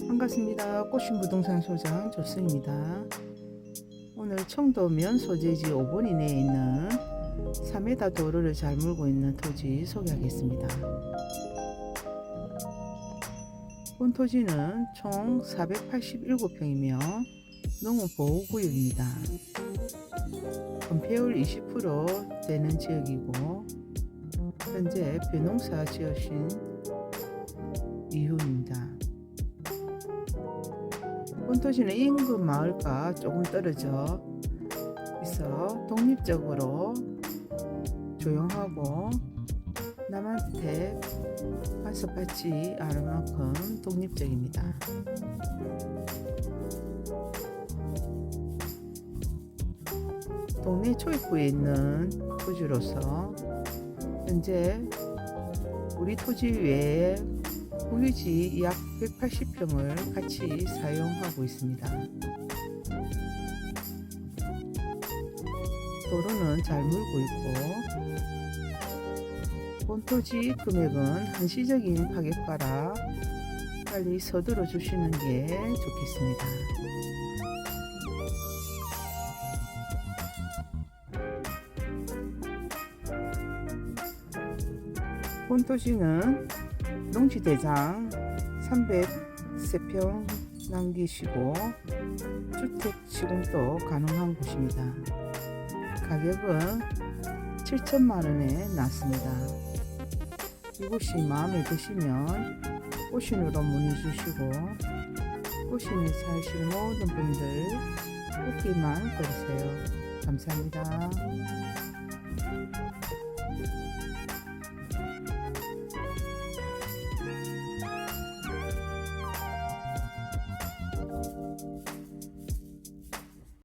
반갑습니다. 꽃신 부동산 소장 조승입니다. 오늘 청도면 소재지 5번 이내에 있는 3m 도로를 잘 물고 있는 토지 소개하겠습니다. 본 토지는 총 487평이며 농업보호구역입니다. 건폐율 20% 되는 지역이고 현재 벼농사 지으신 이후입니다. 본토지는 인근 마을과 조금 떨어져 있어 독립적으로 조용하고 남한테 간섭받지 않을 만큼 독립적입니다. 동네 초입구에 있는 토지로서 현재 우리 토지 외에 국유지 약 180평을 같이 사용하고 있습니다. 도로는 잘 물고 있고 본토지 금액은 한시적인 가격가라 빨리 서둘러 주시는 게 좋겠습니다. 본토지는 농지대장 303평 남기시고 주택 시공도 가능한 곳입니다. 가격은 7천만 원에 났습니다. 이곳이 마음에 드시면 꽃신으로 문의 주시고 꽃신에 사실 모든 분들 꽃길만 걸으세요. 감사합니다.